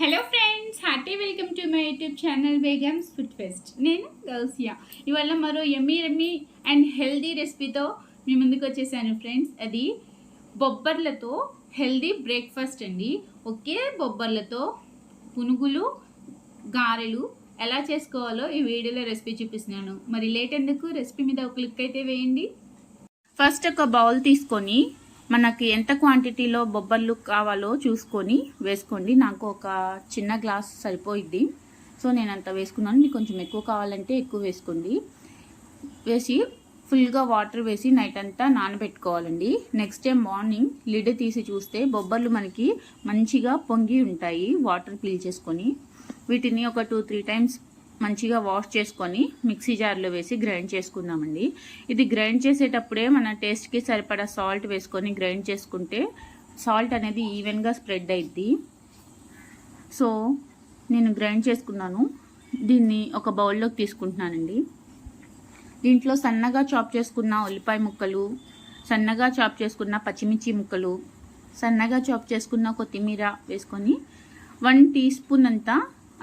Hello friends hearty welcome to my YouTube channel Begum's food fest నేను గౌసియా. ఇవాళ మరో Emmy Emmy and healthy రెసిపీతో మీ ముందుకు వచ్చేసాను ఫ్రెండ్స్ అది బొబ్బర్లతో హెల్దీ బ్రేక్ఫాస్ట్ అండి. ఒకే బొబ్బర్లతో పునుగులు గారెలు ఎలా చేసుకోవాలో ఈ వీడియోలో రెసిపీ చూపిస్తున్నాను. మరి లేట్ ఎందుకు? రెసిపీ మీద ఒక క్లిక్ అయితే వేయండి. ఫస్ట్ ఒక బౌల్ తీసుకొని మనకి ఎంత క్వాంటిటీలో బొబ్బర్లు కావాలో చూసుకొని వేసుకోండి. నాకు ఒక చిన్న గ్లాస్ సరిపోయిద్ది. సో నేను అంత వేసుకున్నాను. మీకు కొంచెం ఎక్కువ కావాలంటే ఎక్కువ వేసుకోండి. వేసి ఫుల్గా వాటర్ వేసి నైట్ అంతా నానబెట్టుకోవాలండి. నెక్స్ట్ డే మార్నింగ్ లిడ్ తీసి చూస్తే బొబ్బర్లు మనకి మంచిగా పొంగి ఉంటాయి వాటర్ పీల్ చేసుకొని. వీటిని ఒక టూ త్రీ టైమ్స్ మంచిగా వాష్ చేసుకొని మిక్సీ జార్లో వేసి గ్రైండ్ చేసుకుందామండి. ఇది గ్రైండ్ చేసేటప్పుడే మన టేస్ట్కి సరిపడా సాల్ట్ వేసుకొని గ్రైండ్ చేసుకుంటే సాల్ట్ అనేది ఈవెన్గా స్ప్రెడ్ అయిద్ది. సో నేను గ్రైండ్ చేసుకున్నాను. దీన్ని ఒక బౌల్లోకి తీసుకుంటున్నానండి. దీంట్లో సన్నగా చాప్ చేసుకున్న ఉల్లిపాయ ముక్కలు సన్నగా చాప్ చేసుకున్న పచ్చిమిర్చి ముక్కలు సన్నగా చాప్ చేసుకున్న కొత్తిమీర వేసుకొని వన్ టీ స్పూన్ అంతా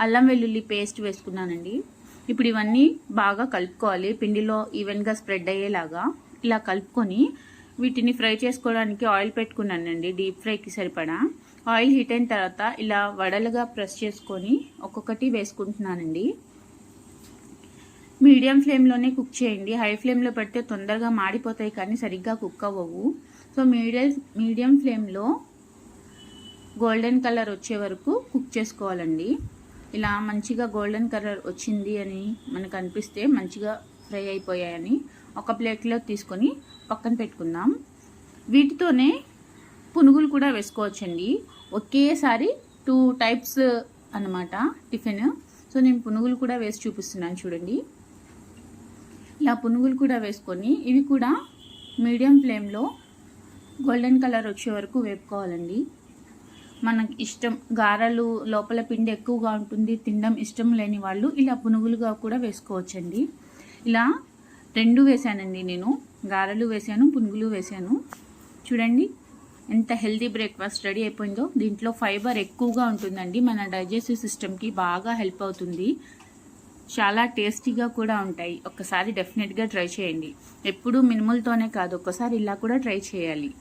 అల్లం వెల్లుల్లి పేస్ట్ వేసుకున్నానండి. ఇప్పుడు ఇవన్నీ బాగా కలుపుకోవాలి. పిండిలో ఈవెన్గా స్ప్రెడ్ అయ్యేలాగా ఇలా కలుపుకొని వీటిని ఫ్రై చేసుకోవడానికి ఆయిల్ పెట్టుకున్నానండి. డీప్ ఫ్రైకి సరిపడా. ఆయిల్ హీట్ అయిన తర్వాత ఇలా వడలుగా ప్రెస్ చేసుకొని ఒక్కొక్కటి వేసుకుంటున్నానండి. మీడియం ఫ్లేమ్లోనే కుక్ చేయండి. హై ఫ్లేమ్లో పెడితే తొందరగా మాడిపోతాయి కానీ సరిగ్గా కుక్ అవ్వవు. సో మీడియం మీడియం ఫ్లేమ్లో గోల్డెన్ కలర్ వచ్చే వరకు కుక్ చేసుకోవాలండి. ఇలా మంచిగా గోల్డెన్ కలర్ వచ్చింది అని మనకు అనిపిస్తే మంచిగా ఫ్రై అయిపోయాయని ఒక ప్లేట్లో తీసుకొని పక్కన పెట్టుకుందాం. వీటితోనే పునుగులు కూడా వేసుకోవచ్చండి. ఒకేసారి టూ టైప్స్ అనమాట టిఫిన్. సో నేను పునుగులు కూడా వేసి చూపిస్తున్నాను చూడండి. ఇలా పునుగులు కూడా వేసుకొని ఇవి కూడా మీడియం ఫ్లేమ్లో గోల్డెన్ కలర్ వచ్చే వరకు వేపుకోవాలండి. మనకి ఇష్టం గారెలు లోపల పిండి ఎక్కువగా ఉంటుంది తినడం ఇష్టం లేని వాళ్ళు ఇలా పునుగులుగా కూడా వేసుకోవచ్చండి. ఇలా రెండు వేసానండి నేను. గారెలు వేసాను పునుగులు వేసాను. చూడండి ఎంత హెల్తీ బ్రేక్ఫాస్ట్ రెడీ అయిపోయిందో. దీంట్లో ఫైబర్ ఎక్కువగా ఉంటుందండి. మన డైజెస్టివ్ సిస్టమ్కి బాగా హెల్ప్ అవుతుంది. చాలా టేస్టీగా కూడా ఉంటాయి. ఒక్కసారి డెఫినెట్గా ట్రై చేయండి. ఎప్పుడూ మినిమల్తోనే కాదు ఒక్కసారి ఇలా కూడా ట్రై చేయాలి.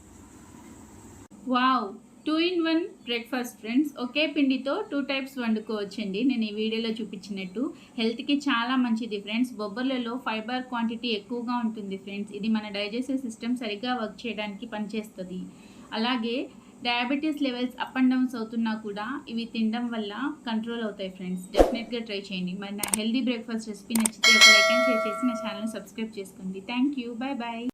Wow! Two in one breakfast friends ఒకే పిండితో టూ టైప్స్ వండుకోవచ్చండి. నేను ఈ వీడియోలో చూపించినట్టు హెల్త్కి చాలా మంచిది ఫ్రెండ్స్ బొబ్బర్లలో ఫైబర్ క్వాంటిటీ ఎక్కువగా ఉంటుంది ఫ్రెండ్స్ ఇది మన డైజెస్టివ్ సిస్టమ్ సరిగ్గా వర్క్ చేయడానికి పనిచేస్తుంది. అలాగే diabetes levels up and downs అవుతున్నా కూడా ఇవి తినడం వల్ల కంట్రోల్ అవుతాయి ఫ్రెండ్స్ డెఫినెట్గా ట్రై చేయండి. మరి నా హెల్దీ బ్రేక్ఫాస్ట్ రెసిపీ నచ్చితే ఒక లైక్ అండ్ షేర్ చేసి నా ఛానల్ సబ్స్క్రైబ్ చేసుకోండి. Thank you bye bye